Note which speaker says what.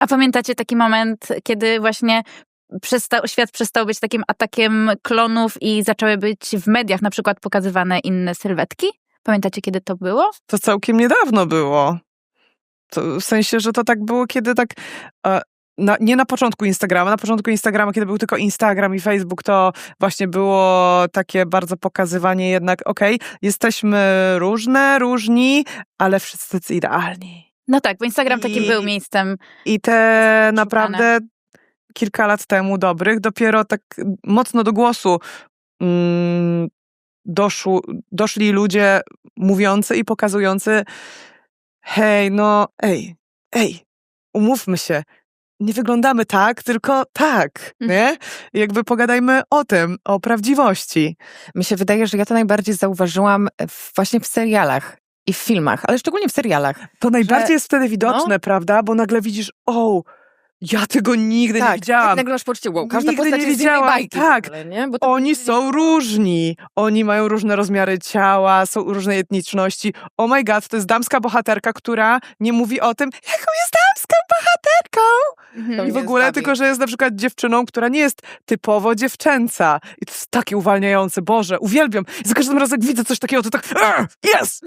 Speaker 1: A pamiętacie taki moment, kiedy właśnie przestał, świat przestał być takim atakiem klonów i zaczęły być w mediach na przykład pokazywane inne sylwetki? Pamiętacie, kiedy to było?
Speaker 2: To całkiem niedawno było. To w sensie, że to tak było, kiedy tak. E, na, nie na początku Instagrama. Na początku Instagrama, kiedy był tylko Instagram i Facebook, to właśnie było takie bardzo pokazywanie jednak, okej, jesteśmy różne, różni, ale wszyscy idealni.
Speaker 1: No tak, bo Instagram takim
Speaker 2: I-
Speaker 1: był miejscem.
Speaker 2: I te naprawdę kilka lat temu dobrych, dopiero tak mocno do głosu mm, doszło, doszli ludzie mówiący i pokazujący hej, no ej, ej, umówmy się, nie wyglądamy tak, tylko tak, nie? Jakby pogadajmy o tym, o prawdziwości.
Speaker 3: Mi się wydaje, że ja to najbardziej zauważyłam właśnie w serialach i w filmach, ale szczególnie w serialach.
Speaker 2: To najbardziej jest wtedy widoczne, prawda? Bo nagle widzisz, o, ja tego nigdy nie
Speaker 3: tak,
Speaker 2: widziałam.
Speaker 3: nagle masz poczucie, wow, każda
Speaker 2: Nigdy
Speaker 3: postać
Speaker 2: nie
Speaker 3: jest
Speaker 2: widziałam,
Speaker 3: bajki.
Speaker 2: tak.
Speaker 3: ogóle, nie? Bo
Speaker 2: Oni są różni. Oni mają różne rozmiary ciała, są różnej etniczności. Oh my god, to jest damska bohaterka, która nie mówi o tym, jaką jest damską bohaterką.
Speaker 1: Mhm.
Speaker 2: I w ogóle tylko, że jest na przykład dziewczyną, która nie jest typowo dziewczęca. I to jest takie uwalniające. Boże, uwielbiam. I za każdym razem jak widzę coś takiego, to tak, "Ugh, yes!